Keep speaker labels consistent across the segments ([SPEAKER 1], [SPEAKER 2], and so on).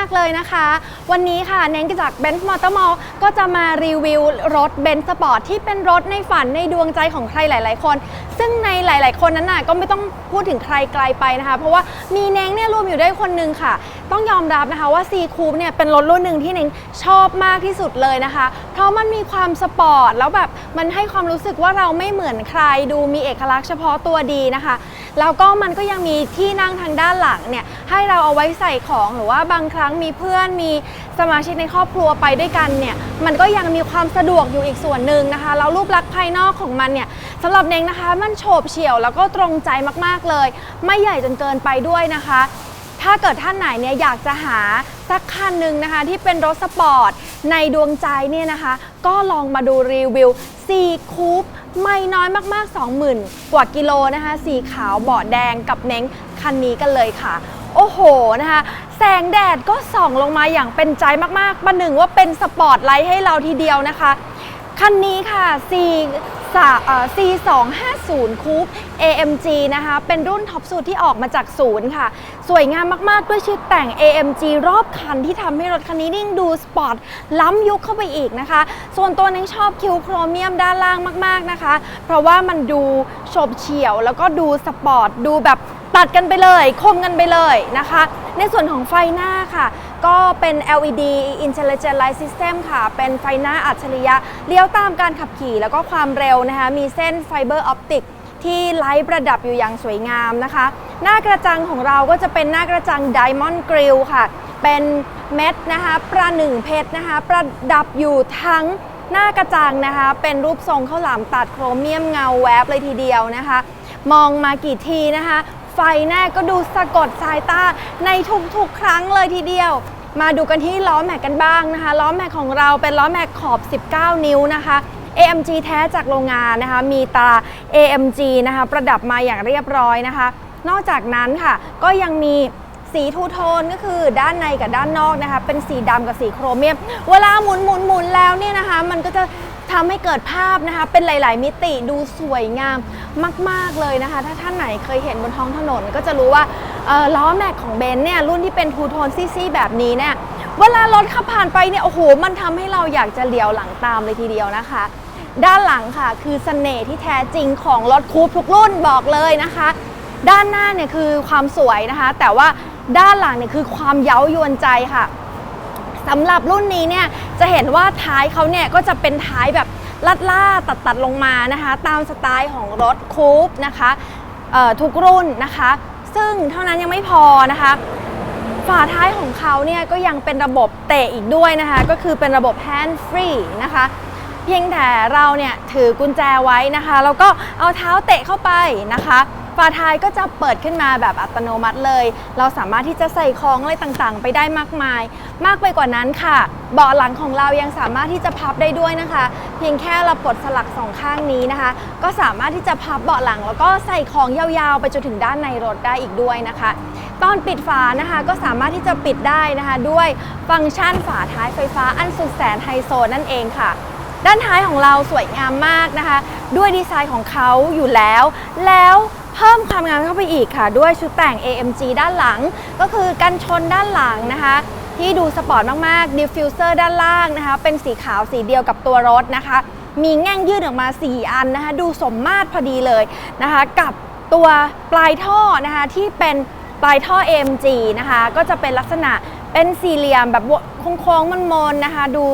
[SPEAKER 1] ากเลยนะคะ วันนี้ค่ะเน้นจาก Benz Motor Mall ก็จะมารีวิวรถเบนซ์สปอร์ตที่เป็นรถในฝันในดวงใจของใครหลาย ๆ คน ซึ่งในหลาย ๆ คนนั้นน่ะก็ไม่ต้องพูดถึงใครไกลไปนะคะ เพราะว่ามีเน้งเนี่ยรวมอยู่ด้วยคนหนึงค่ะ ต้องยอมรับนะคะว่า C Coupe เนี่ยเป็นรถรุ่นหนึ่งที่เน้งชอบมากที่สุดเลยนะคะ เพราะมันมีความสปอร์ตแล้วแบบมันให้ความรู้สึกว่าเราไม่เหมือนใครดูมีเอกลักษณ์เฉพาะตัวดีนะคะแล้วก็มันก็ยังมีที่นั่งทางด้านหลังเนี่ยให้เราเอาไว้ใส่ของหรือว่าบางครั้งมีเพื่อนมีสมาชิกในครอบครัวไปด้วยกันเนี่ยมันก็ยังมีความสะดวกอยู่อีกส่วนหนึ่งนะคะแล้วรูปลักษณ์ภายนอกของมันเนี่ยสำหรับเน้งนะคะมันโฉบเฉี่ยว แล้วก็ตรงใจมากๆเลย ไม่ใหญ่จนเกินไปด้วยนะคะ ถ้าเกิดท่านไหนเนี่ยอยากจะหาสักคันหนึ่งนะคะ ที่เป็นรถสปอร์ตในดวงใจเนี่ยนะคะ ก็ลองมาดูรีวิว C Coupe ไม่น้อยมากๆ 20,000 กว่ากิโลนะคะ สีขาวเบาะแดงกับเม้งคันนี้กันเลยค่ะ โอ้โหนะคะ แสงแดดก็ส่องลงมาอย่างเป็นใจมากๆประหนึ่งว่าเป็นสปอร์ตไลท์ให้เราทีเดียวนะคะ คันนี้ค่ะ C สาเอ่อ C250 Coupe AMG นะคะ เป็นรุ่นท็อปสุดที่ออกมาจากศูนย์ค่ะ สวยงามมากๆ ด้วยชุดแต่ง AMG รอบคันที่ทำให้รถคันนี้ยิ่งดูสปอร์ตล้ำยุคเข้าไปอีกนะคะ ส่วนตัวนึงชอบคิวโครเมียมด้านล่างมาก ๆนะคะ เพราะว่ามันดูโฉบเฉี่ยวแล้วก็ดูสปอร์ตดูแบบ ตัดกันไปเลยคมกันไปเลยนะคะ ในส่วนของไฟหน้าค่ะ ก็เป็น LED Intelligent Light System ค่ะ เป็นไฟหน้าอัจฉริยะเลี้ยวตามการขับขี่แล้วก็ความเร็วนะคะ มีเส้นไฟเบอร์ออปติกที่ไลท์ประดับอยู่อย่างสวยงามนะคะ หน้ากระจังของเราก็จะเป็นหน้ากระจัง Diamond Grill ค่ะ เป็นเม็ดนะคะประหนึ่งเพชรนะคะ ประดับอยู่ทั้งหน้ากระจังนะคะ เป็นรูปทรงข้าวหลามตัดโครเมียมเงาแวบเลยทีเดียวนะคะ มองมากี่ทีนะคะ ไฟหน้าก็ดูสะกดสายตาในทุกๆ ครั้งเลยทีเดียว มาดูกันที่ล้อแม็กกันบ้างนะคะ ล้อแม็กของเราเป็นล้อแม็กขอบ 19 นิ้วนะคะ AMG แท้จากโรงงานนะคะ มีตรา AMG นะคะ ประดับมาอย่างเรียบร้อยนะคะ นอกจากนั้นค่ะ ก็ยังมีสีทูโทนก็คือด้านในกับด้านนอกนะคะ เป็นสีดำกับสีโครเมียม เวลาหมุนหมุนหมุนแล้วเนี่ยนะคะ มันก็จะ ทำให้เกิดภาพนะคะ เป็นหลาย ๆ มิติดูสวยงามมาก ๆ เลยนะคะ ถ้าท่านไหนเคยเห็นบนท้องถนนก็จะรู้ว่าล้อแม็กของเบนซ์เนี่ยรุ่นที่เป็นทูโทนซี่ๆแบบนี้เนี่ยเวลารถขับผ่านไปเนี่ยโอ้โห มันทำให้เราอยากจะเลี้ยวหลังตามเลยทีเดียวนะคะ ด้านหลังค่ะคือเสน่ห์ที่แท้จริงของรถคูปทุกรุ่นบอกเลยนะคะ ด้านหน้าเนี่ยคือความสวยนะคะ แต่ว่าด้านหลังเนี่ยคือความเย้ายวนใจค่ะ สำหรับรุ่นนี้เนี่ยจะเห็นว่าท้ายเขาเนี่ยก็จะเป็นท้ายแบบลัดล่าตัดตัดลงมานะคะ ตามสไตล์ของรถคูปนะคะทุกรุ่นนะคะ ซึ่งเท่านั้นยังไม่พอนะคะฝาท้ายของเขาเนี่ยก็ยังเป็นระบบเตะอีกด้วยนะคะ ก็คือเป็นระบบ hand free นะคะเพียงแต่เราเนี่ยถือกุญแจไว้นะคะแล้วก็เอาเท้าเตะเข้าไปนะคะฝาท้ายก็จะเปิดขึ้นมาแบบอัตโนมัติเลย เราสามารถที่จะใส่ของอะไรต่างๆ ไปได้มากมาย มากไปกว่านั้นค่ะ เบาะหลังของเรายังสามารถที่จะพับได้ด้วยนะคะ เพียงแค่เราปลดสลักสองข้างนี้นะคะ ก็สามารถที่จะพับเบาะหลัง แล้วก็ใส่ของยาวๆ ไปจนถึงด้านในรถได้อีกด้วยนะคะ ตอนปิดฝานะคะก็สามารถที่จะปิดได้นะคะ ด้วยฟังก์ชันฝาท้ายไฟฟ้าอันสุดแสนไฮโซนั่นเองค่ะด้านท้ายของเราสวยงามมากนะคะ ด้วยดีไซน์ของเขาอยู่แล้ว แล้ว เพิ่มความงามเข้าไปอีกค่ะ ด้วยชุดแต่ง AMG ด้านหลัง ก็คือกันชนด้านหลังนะคะ ที่ดูสปอร์ตมากๆดิฟฟิวเซอร์ด้านล่างนะคะ เป็นสีขาวสีเดียวกับตัวรถนะคะ มีแง่งยื่นออกมา 4 อันนะคะ ดูสมมาตรพอดีเลยนะคะ กับตัวปลายท่อนะคะที่เป็นปลายท่อ AMG นะคะ ก็จะเป็นลักษณะเป็นสี่เหลี่ยมแบบโค้งๆมันๆนะคะ ดู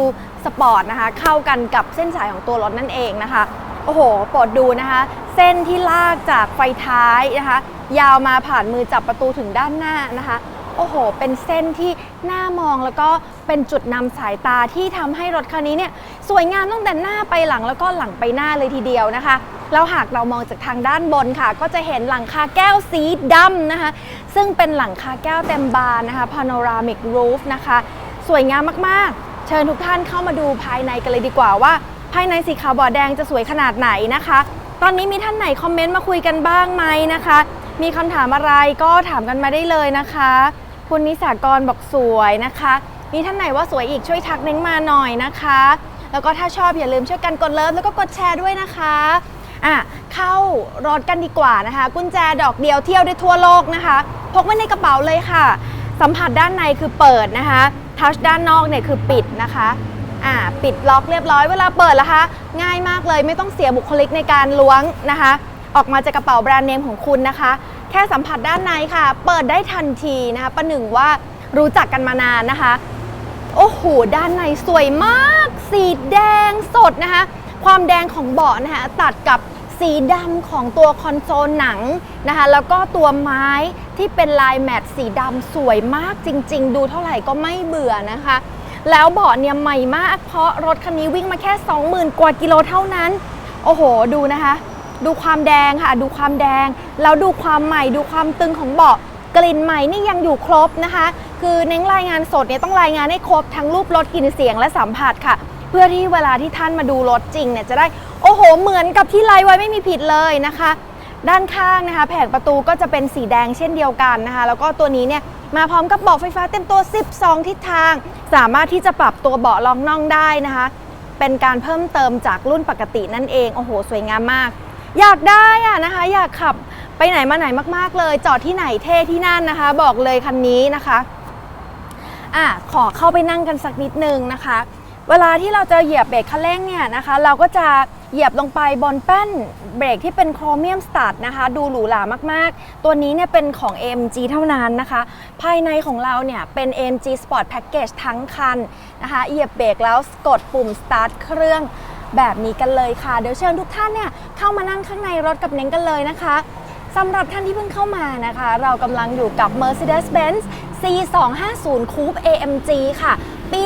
[SPEAKER 1] สปอร์ตนะคะ เข้ากันกับเส้นสายของตัวรถนั่นเองนะคะ โอ้โหโปรดดูนะคะ เส้นที่ลากจากไฟท้ายนะคะ ยาวมาผ่านมือจับประตูถึงด้านหน้านะคะโอ้โห เป็นเส้นที่น่ามองแล้วก็เป็นจุดนำสายตาที่ทำให้รถคันนี้เนี่ยสวยงามตั้งแต่หน้าไปหลังแล้วก็หลังไปหน้าเลยทีเดียวนะคะ แล้วหากเรามองจากทางด้านบนค่ะ ก็จะเห็นหลังคาแก้วสีดำนะคะ ซึ่งเป็นหลังคาแก้วเต็มบานนะคะ panoramic roof นะคะ สวยงามมากๆ เชิญทุกท่านเข้ามาดูภายในกันเลยดีกว่าว่า ภายในสีขาวบอดแดงจะสวยขนาดไหนนะคะ ตอนนี้มีท่านไหนคอมเมนต์มาคุยกันบ้างไหมนะคะ มีคำถามอะไรก็ถามกันมาได้เลยนะคะ คุณนิสากรบอกสวยนะคะ มีท่านไหนว่าสวยอีกช่วยทักเน้งมาหน่อยนะคะ แล้วก็ถ้าชอบอย่าลืมช่วยกันกดเลิฟแล้วก็กดแชร์ด้วยนะคะอะเข้ารถกันดีกว่านะคะ กุญแจดอกเดียวเที่ยวได้ทั่วโลกนะคะ พกไว้ในกระเป๋าเลยค่ะ สัมผัสด้านในคือเปิดนะคะทัชด้านนอกเนี่ยคือปิดนะคะ อ่าปิดล็อกเรียบร้อยเวลาเปิดละคะ ง่ายมากเลยไม่ต้องเสียบุคลิกในการล้วงนะคะ ออกมาจากกระเป๋าแบรนด์เนมของคุณนะคะ แค่สัมผัสด้านในค่ะ เปิดได้ทันทีนะคะประหนึ่งว่ารู้จักกันมานานนะคะ โอ้โห ด้านในสวยมาก สีแดงสดนะคะ ความแดงของเบาะนะคะตัดกับสีดำของตัวคอนโซลหนังนะคะ แล้วก็ตัวไม้ที่เป็นลายแมตต์สีดำสวยมากจริง ๆ ดูเท่าไหร่ก็ไม่เบื่อนะคะ แล้วเบาะเนี่ยใหม่มาก เพราะรถคันนี้วิ่งมาแค่ 20,000 กว่ากิโลเท่านั้น โอ้โห ดูนะคะ ดูความแดงค่ะ ดูความแดง แล้วดูความใหม่ ดูความตึงของเบาะ กลิ่นใหม่นี่ยังอยู่ครบนะคะ คือเน้นรายงานสดเนี่ยต้องรายงานให้ครบทั้งรูปรถกลิ่นเสียงและสัมผัสค่ะ เพื่อที่เวลาที่ท่านมาดูรถจริงเนี่ยจะได้ โอ้โห เหมือนกับที่ไลน์ไว้ไม่มีผิดเลยนะคะ ด้านข้างนะคะ แผงประตูก็จะเป็นสีแดงเช่นเดียวกันนะคะ แล้วก็ตัวนี้เนี่ย มาพร้อมกับเบาะไฟฟ้าเต็มตัว 12 ทิศทาง สามารถที่จะปรับตัวเบาะรองน่องได้นะคะ เป็นการเพิ่มเติมจากรุ่นปกตินั่นเอง โอ้โห สวยงามมาก อยากได้อะนะคะ อยากขับไปไหนมาไหนมาก ๆ เลย จอดที่ไหนเท่ที่นั่นนะคะ บอกเลยคันนี้นะคะอะขอเข้าไปนั่งกันสักนิดนึงนะคะ เวลาที่เราจะเหยียบเบรกคันเร่งเนี่ยนะคะ เราก็จะเหยียบลงไปบนแป้นเบรกที่เป็นโครเมียมสตาร์ทนะคะ ดูหรูหรามากๆ ตัวนี้เนี่ยเป็นของ AMG เท่านั้นนะคะ ภายในของเราเนี่ยเป็น AMG Sport Package ทั้งคันนะคะ เหยียบเบรกแล้วกดปุ่ม start เครื่องแบบนี้กันเลยค่ะ เดี๋ยวเชิญทุกท่านเนี่ยเข้ามานั่งข้างในรถกับเน้งกันเลยนะคะสำหรับท่านที่เพิ่งเข้ามานะคะ เรากำลังอยู่กับ Mercedes-Benz C250 Coupe AMG ค่ะ ปี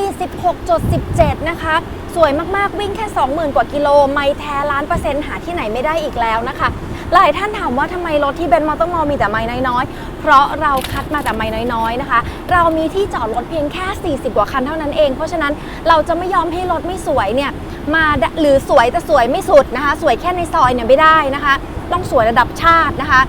[SPEAKER 1] 16.17 นะคะ สวยมาก ๆ วิ่งแค่ 20,000 กว่ากิโล ไม่แท้ล้านเปอร์เซ็นต์หาที่ไหนไม่ได้อีกแล้วนะคะ หลายท่านถามว่าทำไมรถที่เบนซ์มอเตอร์มอลมีแต่ไม่น้อยๆ เพราะเราคัดมาแต่ไม่น้อยๆ นะคะ เรามีที่จอดรถเพียงแค่ 40 กว่าคันเท่านั้นเอง เพราะฉะนั้นเราจะไม่ยอมให้รถไม่สวยเนี่ยมาหรือสวยแต่สวยไม่สุดนะคะ สวยแค่ในซอยเนี่ยไม่ได้นะคะ ต้องสวยระดับชาตินะคะ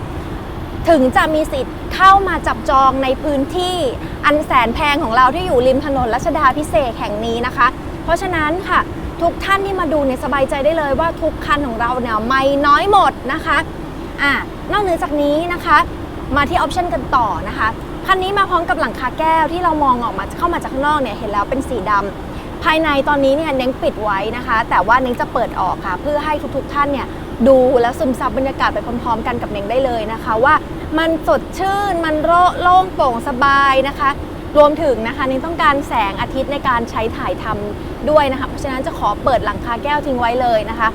[SPEAKER 1] ถึงจะมีสิทธิ์เข้ามาจับจองในพื้นที่อันแสนแพงของเราที่อยู่ริมถนนรัชดาพิเศษแห่งนี้นะคะ เพราะฉะนั้นค่ะทุกท่านที่มาดูเนี่ยสบายใจได้เลยว่าทุกคันของเราเนี่ยไม่น้อยหมดนะคะอ่านอกเหนือจากนี้นะคะ มาที่ออปชันกันต่อนะคะคันนี้มาพร้อมกับหลังคาแก้วที่เรามองออกมาเข้ามาจากข้างนอกเนี่ยเห็นแล้วเป็นสีดำภายในตอนนี้เนี่ยเน้งปิดไว้นะคะ แต่ว่าเน้งจะเปิดออกค่ะ เพื่อให้ทุกๆ ท่านเนี่ย ดูแล้วซึมซับบรรยากาศไปพร้อมๆ กันกับเน้งได้เลยนะคะ ว่ามันสดชื่นมันโล่งโปร่งสบายนะคะ รวมถึงนะคะเน้งต้องการแสงอาทิตย์ในการใช้ถ่ายทำด้วยนะคะเพราะฉะนั้นจะขอเปิดหลังคาแก้วทิ้งไว้เลยนะคะ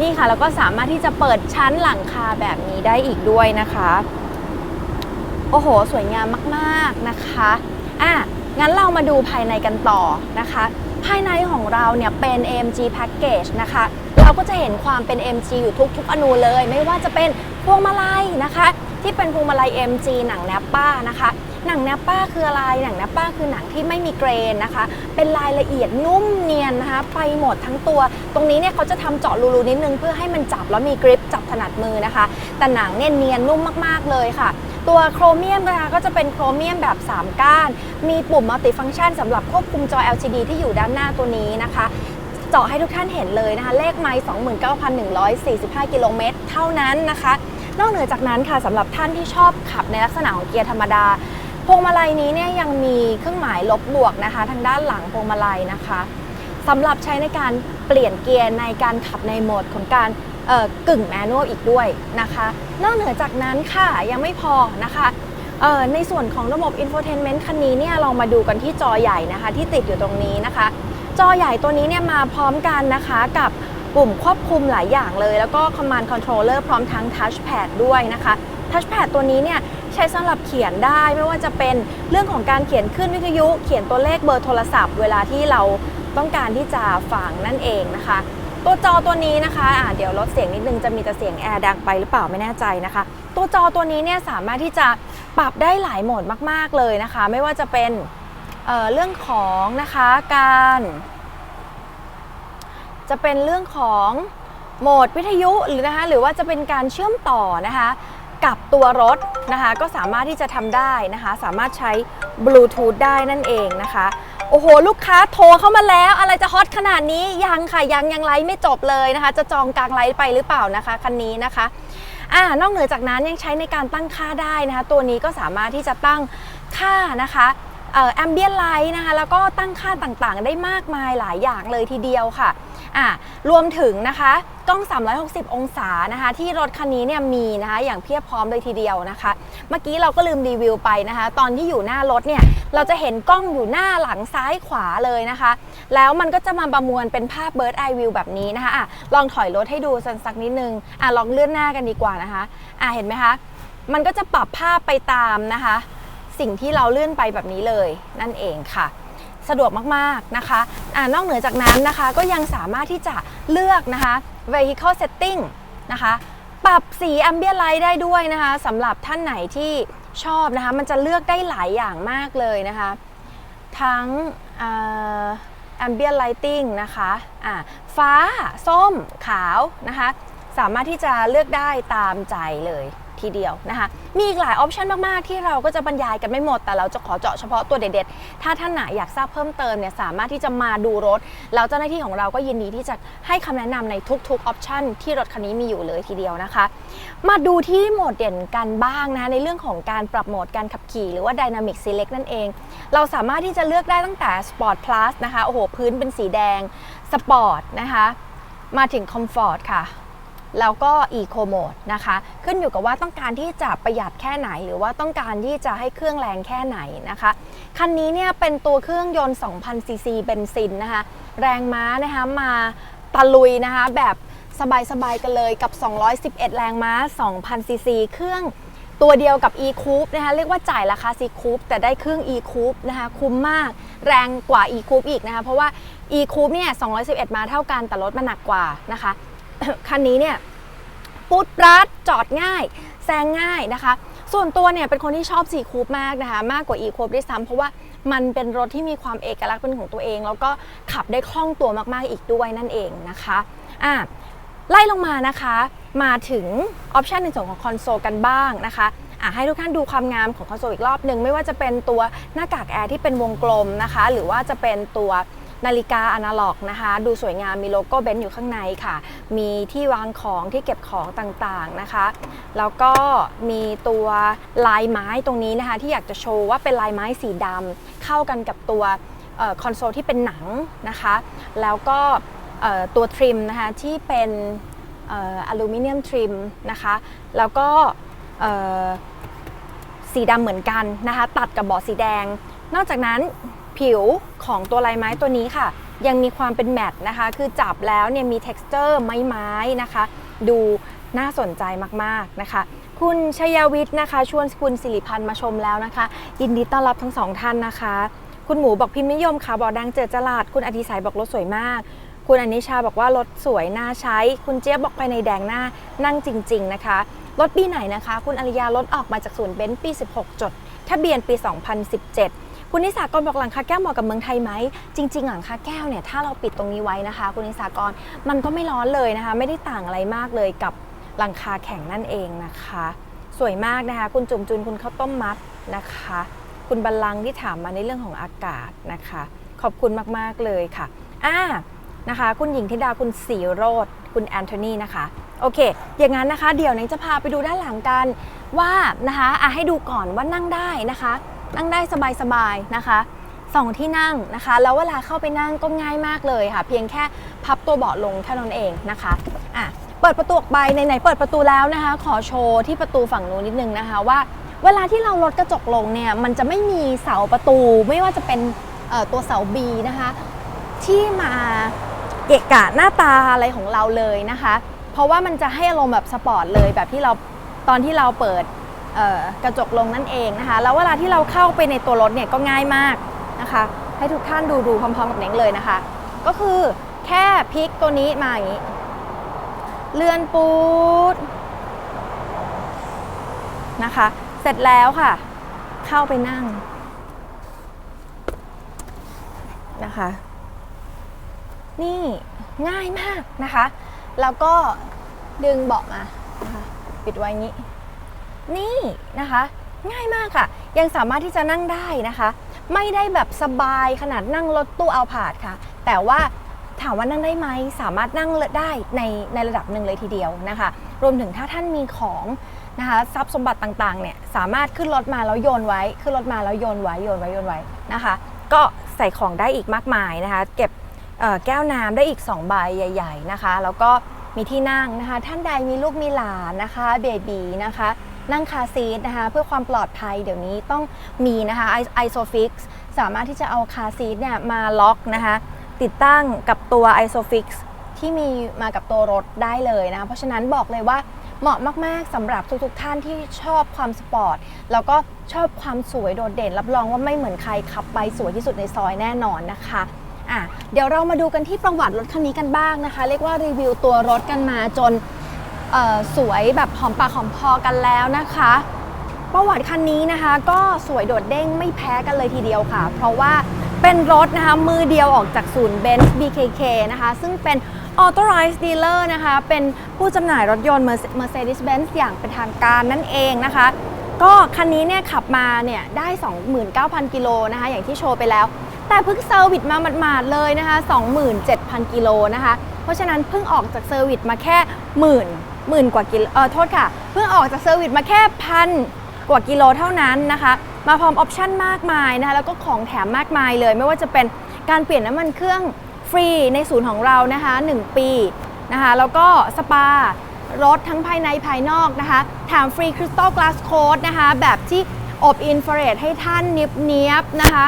[SPEAKER 1] นี่ค่ะแล้วก็สามารถที่จะเปิดชั้นหลังคาแบบนี้ได้อีกด้วยนะคะโอ้โห สวยงามมาก ๆ นะคะ อะ งั้นเรามาดูภายในกันต่อนะคะ ภายในของเราเนี่ยเป็น AMG Package นะคะ เราก็จะเห็นความเป็น AMG อยู่ทุกๆอนูเลย ไม่ว่าจะเป็นพวงมาลัยนะคะ ที่เป็นพวงมาลัย AMG หนังแนปป้านะคะ หนังแนปป้าคืออะไร หนังแนปป้าคือหนังที่ไม่มีเกรนนะคะ เป็นรายละเอียดนุ่มเนียนนะคะไปหมดทั้งตัว ตรงนี้เนี่ยเขาจะทำเจาะรูๆนิดนึงเพื่อให้มันจับแล้วมีกริปจับถนัดมือนะคะ แต่หนังเนี่ยเนียนนุ่มมากๆเลยค่ะ ตัวโครเมียมนะคะก็จะเป็นโครเมียมแบบ 3 ก้าน มีปุ่มมัลติฟัง c t ชันสำหรับควบคุมจอ LCD ที่อยู่ด้านหน้าตัวนี้นะคะเจาะให้ทุกท่านเห็นเลยนะคะ เลขไมล์29,145 กิโลเมตรเท่านั้นนะคะ นอกเหนือจากนั้นค่ะสำหรับท่านที่ชอบขับในลักษณะของเกียร์ธรรมดา พวงมาลัยนี้เนี่ยยังมีเครื่องหมายลบบวกนะคะ ทางด้านหลังพวงมาลัยนะคะสำหรับใช้ในการเปลี่ยนเกียร์ในการขับในโหมดของการกึ่งแมนนวลอีกด้วยนะคะ นอกเหนือจากนั้นค่ะยังไม่พอนะคะในส่วนของระบบ infotainment คันนี้เนี่ยเรามาดูกันที่จอใหญ่นะคะ ที่ติดอยู่ตรงนี้นะคะ จอใหญ่ตัวนี้เนี่ยมาพร้อมกันนะคะกับปุ่มควบคุมหลายอย่างเลย แล้วก็ command controller พร้อมทั้ง touchpad ด้วยนะคะ touchpad ตัวนี้เนี่ยใช้สำหรับเขียนได้ไม่ว่าจะเป็นเรื่องของการเขียนขึ้นวิทยุ เขียนตัวเลขเบอร์โทรศัพท์ เวลาที่เราต้องการที่จะฟังนั่นเองนะคะ ตัวจอตัวนี้นะคะะเดี๋ยวลดเสียงนิดนึงจะมีแต่เสียงแอร์ดังไปหรือเปล่าไม่แน่ใจนะคะ ตัวจอตัวนี้เนี่ยสามารถที่จะปรับได้หลายโหมดมาก ๆเลยนะคะ ไม่ว่าจะเป็นเเรื่องของนะคะการ จะเป็นเรื่องของโหมดวิทยุหรือนะคะหรือว่าจะเป็นการเชื่อมต่อนะคะกับตัวรถนะคะก็สามารถที่จะทำได้นะคะ สามารถใช้บลูทูธได้นั่นเองนะคะ โอ้โห ลูกค้าโทรเข้ามาแล้ว อะไรจะฮอตขนาดนี้ยังค่ะยังยังไลฟ์ไม่จบเลยนะคะ จะจองกลางไลฟ์ไปหรือเปล่านะคะคันนี้นะคะอ่านอกเหนือจากนั้นยังใช้ในการตั้งค่าได้นะคะ ตัวนี้ก็สามารถที่จะตั้งค่านะคะแอมเบียนไลท์นะคะแล้วก็ตั้งค่าต่างๆ ได้มากมายหลายอย่างเลยทีเดียวค่ะอ่ารวมถึงนะคะกล้อง 360 องศานะคะ ที่รถคันนี้เนี่ยมีนะคะอย่างเพียบพร้อมเลยทีเดียวนะคะ เมื่อกี้เราก็ลืมรีวิวไปนะคะ ตอนที่อยู่หน้ารถเนี่ย เราจะเห็นกล้องอยู่หน้าหลังซ้ายขวาเลยนะคะ แล้วมันก็จะมาประมวลเป็นภาพ Bird Eye View แบบนี้นะคะอะลองถอยรถให้ดูสักสักนิดนึงอะลองเลื่อนหน้ากันดีกว่านะคะอะเห็นไหมคะ มันก็จะปรับภาพไปตามนะคะ สิ่งที่เราเลื่อนไปแบบนี้เลย นั่นเองค่ะสะดวกมาก ๆ นะคะอะนอกเหนือจากนั้นนะคะ ก็ยังสามารถที่จะเลือกนะคะ vehicle setting นะคะ ปรับสี ambient light ได้ด้วยนะคะสำหรับท่านไหนที่ ชอบนะคะ มันจะเลือกได้หลายอย่างมากเลยนะคะ ทั้งเอ่อ ambient lighting นะคะะฟ้า ส้ม ขาวนะคะ สามารถที่จะเลือกได้ตามใจเลย ทีเดียวนะคะ มีอีกหลายออปชันมาก ๆ ที่เราก็จะบรรยายกันไม่หมด แต่เราจะขอเจาะเฉพาะตัวเด็ด ๆ ถ้าท่านไหนอยากทราบเพิ่มเติมเนี่ยสามารถที่จะมาดูรถ แล้วเจ้าหน้าที่ของเราก็ยินดีที่จะให้คำแนะนำในทุก ๆ ออปชันที่รถคันนี้มีอยู่เลยทีเดียวนะคะ มาดูที่โหมดเด่นกันบ้างนะในเรื่องของการปรับโหมดการขับขี่หรือว่า Dynamic Select นั่นเอง เราสามารถที่จะเลือกได้ตั้งแต่ Sport Plus นะคะโอ้โหพื้นเป็นสีแดง Sport นะคะมาถึง Comfort ค่ะ แล้วก็ Eco Mode นะคะ ขึ้นอยู่กับว่าต้องการที่จะประหยัดแค่ไหน หรือว่าต้องการที่จะให้เครื่องแรงแค่ไหนนะคะ คันนี้เนี่ยเป็นตัวเครื่องยนต์ 2,000 ซีซีเบนซินนะคะ แรงม้านะคะมาตะลุยนะคะแบบสบายๆกันเลยกับ 211 แรงม้า 2,000 ซีซี เครื่องตัวเดียวกับ e c o u p นะคะเรียกว่าจ่ายราคา c c o u p แต่ได้เครื่อง e c o u p นะคะคุ้มมากแรงกว่า e c o u p อีกนะคะเพราะว่า e c o u p เนี่ย211 มาเท่ากันแต่รถมันหนักกว่านะคะ คันนี้เนี่ยปูดปรัดจอดง่ายแซงง่ายนะคะ ส่วนตัวเนี่ยเป็นคนที่ชอบสีคูปมากนะคะ มากกว่า e คูปด้วยซ้ำเพราะว่ามันเป็นรถที่มีความเอกลักษณ์เป็นของตัวเอง แล้วก็ขับได้คล่องตัวมากๆอีกด้วยนั่นเองนะคะอะไล่ลงมานะคะ มาถึงออปชันในส่วนของคอนโซลกันบ้างนะคะอะให้ทุกท่านดูความงามของคอนโซลอีกรอบหนึ่งไม่ว่าจะเป็นตัวหน้ากากแอร์ที่เป็นวงกลมนะคะ หรือว่าจะเป็นตัว นาฬิกาอนาล็อกนะคะ ดูสวยงามมีโลโก้เบนซ์อยู่ข้างในค่ะ มีที่วางของที่เก็บของต่างๆนะคะ แล้วก็มีตัวลายไม้ตรงนี้นะคะ ที่อยากจะโชว์ว่าเป็นลายไม้สีดำเข้ากันกับตัวคอนโซลที่เป็นหนังนะคะ แล้วก็ตัวทริมนะคะที่เป็นอลูมิเนียมทริมนะคะ แล้วก็สีดำเหมือนกันนะคะ ตัดกับเบาะสีแดง นอกจากนั้น ผิวของตัวลายไม้ตัวนี้ค่ะ ยังมีความเป็นแมตต์นะคะ คือจับแล้วเนี่ยมี t e x t อร์ไม้ๆนะคะ ดูน่าสนใจมากๆนะคะ คุณชยวิทย์นะคะ ชวนคุณสิริพันธ์มาชมแล้วนะคะยินดีต้อนรับทั้งสองท่านนะคะ คุณหมูบอกพิมพ์นิยมค่ะบอกดังเจิดจลาด คุณอธิสายบอกรถสวยมาก คุณอนิชาบอกว่ารถสวยน่าใช้ คุณเจี๊ยบบอกภายในแดงหน้านั่งจริง ๆ นะคะรถปีไหนนะคะ คุณอริยารถออกมาจากศูนย์เบนซ์ปี 16 จด ทะเบียนปี 2017 คุณนิสากรบอกหลังคาแก้วเหมาะกับเมืองไทยไหม จริง ๆ หลังคาแก้วเนี่ยถ้าเราปิดตรงนี้ไว้นะคะ คุณนิสากรมันก็ไม่ร้อนเลยนะคะ ไม่ได้ต่างอะไรมากเลยกับหลังคาแข็งนั่นเองนะคะ สวยมากนะคะ คุณจุ่มจุนคุณข้าวต้มมัดนะคะ คุณบัลลังที่ถามมาในเรื่องของอากาศนะคะ ขอบคุณมากๆเลยค่ะอ่านะคะ คุณหญิงธิดาคุณสีโรดคุณแอนโทนีนะคะโอเค อย่างนั้นนะคะ เดี๋ยวนี้จะพาไปดูด้านหลังกันว่านะคะอะให้ดูก่อนว่านั่งได้นะคะ นั่งได้สบายๆนะคะสองที่นั่งนะคะ แล้วเวลาเข้าไปนั่งก็ง่ายมากเลยค่ะ เพียงแค่พับตัวเบาะลงแค่นั้นเองนะคะอะเปิดประตูออกไปไหนๆเปิดประตูแล้วนะคะ ขอโชว์ที่ประตูฝั่งนู้นนิดนึงนะคะว่า เวลาที่เราลดกระจกลงเนี่ยมันจะไม่มีเสาประตู ไม่ว่าจะเป็นตัวเสา B นะคะ ที่มาเกะกะหน้าตาอะไรของเราเลยนะคะ เพราะว่ามันจะให้อารมณ์แบบสปอร์ตเลยแบบที่เราตอนที่เราเปิด กระจกลงนั่นเองนะคะ แล้วเวลาที่เราเข้าไปในตัวรถเนี่ยก็ง่ายมากนะคะ ให้ทุกท่านดูดูพร้อมๆกับเน้งเลยนะคะ ก็คือแค่พลิกตัวนี้มาอย่างนี้ เลื่อนปูดนะคะ เสร็จแล้วค่ะ เข้าไปนั่งนะคะ นี่ง่ายมากนะคะ แล้วก็ดึงเบาะมานะคะปิดไว้อย่าง นี่นะคะ ง่ายมากค่ะ ยังสามารถที่จะนั่งได้นะคะ ไม่ได้แบบสบายขนาดนั่งรถตู้เอาผาดค่ะ แต่ว่าถามว่านั่งได้ไหมสามารถนั่งได้ในในระดับหนึ่งเลยทีเดียวนะคะ รวมถึงถ้าท่านมีของนะคะทรัพย์สมบัติต่างๆเนี่ยสามารถขึ้นรถมาแล้วโยนไว้ขึ้นรถมาแล้วโยนไว้โยนไว้โยนไว้นะคะ ก็ใส่ของได้อีกมากมายนะคะ เก็บแก้วน้ำได้อีก2ใบใหญ่ ๆนะคะ แล้วก็มีที่นั่งนะคะ ท่านใดมีลูกมีหลานนะคะเบบีนะคะ นั่งคาซีทนะคะเพื่อความปลอดภัยเดี๋ยวนี้ต้องมีนะคะไอโซฟิกสามารถที่จะเอาคาซีทเนี่ยมาล็อกนะคะติดตั้งกับตัว ISOFIX ที่มีมากับตัวรถได้เลยนะคะเพราะฉะนั้นบอกเลยว่าเหมาะมาก ๆสำหรับทุก ๆ ท่านที่ชอบความสปอร์ต แล้วก็ชอบความสวยโดดเด่น รับรองว่าไม่เหมือนใครขับไปสวยที่สุดในซอยแน่นอนนะคะอะเดี๋ยวเรามาดูกันที่ประวัติรถคันนี้กันบ้างนะคะ เรียกว่ารีวิวตัวรถกันมาจน สวยแบบหอมปากหอมคอกันแล้วนะคะประวัติคันนี้นะคะก็สวยโดดเด้งไม่แพ้กันเลยทีเดียวค่ะ เพราะว่าเป็นรถนะคะมือเดียวออกจากศูนย์ Benz BKK นะคะซึ่งเป็น authorized dealer นะคะเป็นผู้จำหน่ายรถยนต์ Mercedes-Benz อย่างเป็นทางการนั่นเองนะคะ ก็คันนี้เนี่ยขับมาเนี่ยได้ 29,000 กิโลนะคะอย่างที่โชว์ไปแล้ว แต่เพิ่งเซอร์วิสมาหมาดๆเลยนะคะ 27,000 กิโลนะคะ เพราะฉะนั้นเพิ่งออกจากเซอร์วิสมาแค่หมื่น หมื่นกว่ากิโลเออโทษค่ะ เพิ่งออกจากเซอร์วิสมาแค่พันกว่ากิโลเท่านั้นนะคะ มาพร้อมออปชั่นมากมายนะคะแล้วก็ของแถมมากมายเลย ไม่ว่าจะเป็นการเปลี่ยนน้ำมันเครื่องฟรีในศูนย์ของเรานะคะ 1 ปีนะคะแล้วก็สปารถทั้งภายในภายนอกนะคะแถมฟรีคริสตัลกลาสโคดนะคะแบบที่อบอินฟราเรดให้ท่านเนียบเนียบๆนะคะ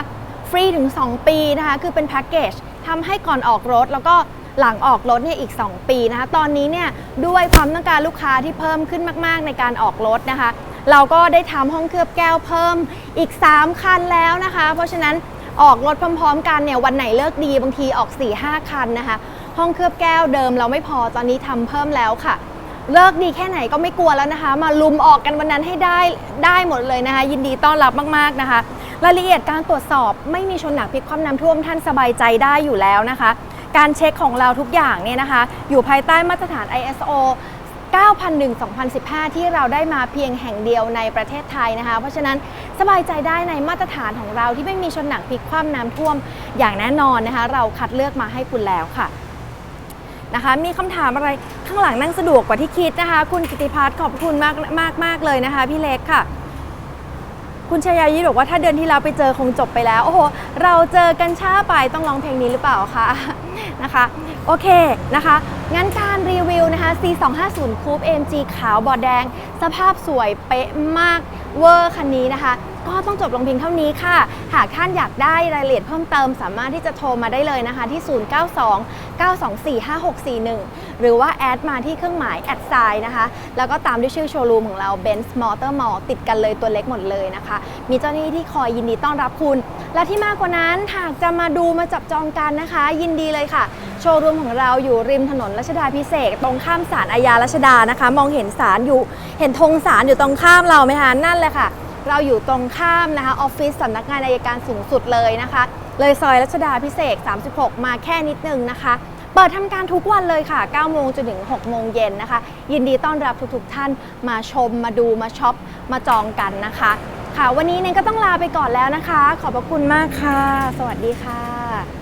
[SPEAKER 1] ฟรีถึง 2 ปีนะคะ คือเป็นแพ็กเกจทำให้ก่อนออกรถ แล้วก็ หลังออกรถเนี่ยอีก 2 ปีนะคะ ตอนนี้เนี่ยด้วยความต้องการลูกค้าที่เพิ่มขึ้นมาก ๆ ในการออกรถนะคะ เราก็ได้ทำห้องเคลือบแก้วเพิ่มอีก 3 คันแล้วนะคะ เพราะฉะนั้นออกรถพร้อม ๆ กันเนี่ยวันไหนเลิกดีบางทีออก 4-5 คันนะคะ ห้องเคลือบแก้วเดิมเราไม่พอตอนนี้ทำเพิ่มแล้วค่ะเลิกดีแค่ไหนก็ไม่กลัวแล้วนะคะ มาลุมออกกันวันนั้นให้ได้ได้หมดเลยนะคะ ยินดีต้อนรับมาก ๆ นะคะ รายละเอียดการตรวจสอบไม่มีชนหนักพลิกคว่ำน้ำท่วมท่านสบายใจได้อยู่แล้วนะคะ การเช็คของเราทุกอย่างเนี่ยนะคะ อยู่ภายใต้มาตรฐาน ISO 9001-2015 ที่เราได้มาเพียงแห่งเดียวในประเทศไทยนะคะ เพราะฉะนั้นสบายใจได้ในมาตรฐานของเราที่ไม่มีชนหนักพลิกคว่ำน้ำท่วมอย่างแน่นอนนะคะ เราคัดเลือกมาให้คุณแล้วค่ะนะคะมีคำถามอะไรข้างหลังนั่งสะดวกกว่าที่คิดนะคะ คุณกิติพัฒน์ขอบคุณมากมากมากเลยนะคะ พี่เล็กค่ะ คุณชยายิบอกว่าถ้าเดือนที่แล้วไปเจอคงจบไปแล้ว โอ้โห เราเจอกันช้าไปต้องร้องเพลงนี้หรือเปล่าคะ นะคะ โอเคนะคะ งั้นการรีวิวนะคะ C250 Coupe AMG ขาวบอดแดง สภาพสวยเป๊ะมากเวอร์คันนี้นะคะ ก็ต้องจบลงเพียงเท่านี้ค่ะ หากท่านอยากได้รายละเอียดเพิ่มเติมสามารถที่จะโทรมาได้เลยนะคะที่ 092 924 5641 หรือว่าแอดมาที่เครื่องหมายแอดไซน์นะคะ แล้วก็ตามด้วยชื่อโชว์รูมของเรา Benz Motor Mall ติดกันเลยตัวเล็กหมดเลยนะคะ มีเจ้าหน้าที่ที่คอยยินดีต้อนรับคุณ และที่มากกว่านั้นหากจะมาดูมาจับจองกันนะคะ ยินดีเลยค่ะ โชว์รูมของเราอยู่ริมถนนรัชดาพิเศษตรงข้ามศาลอาญารัชดานะคะ มองเห็นศาลอยู่เห็นธงศาลอยู่ตรงข้ามเราไหมคะนั่นเลยค่ะ เราอยู่ตรงข้ามนะคะออฟฟิศสำนักงานอายการสูงสุดเลยนะคะ เลยซอยรัชดาพิเศษ 36 มาแค่นิดนึงนะคะ เปิดทำการทุกวันเลยค่ะ 9 โมงจนถึง 6 โมงเย็นนะคะ ยินดีต้อนรับทุกๆท่านมาชมมาดูมาช็อป มาจองกันนะคะ ค่ะวันนี้เนนก็ต้องลาไปก่อนแล้วนะคะ ขอบพระคุณมากค่ะ สวัสดีค่ะ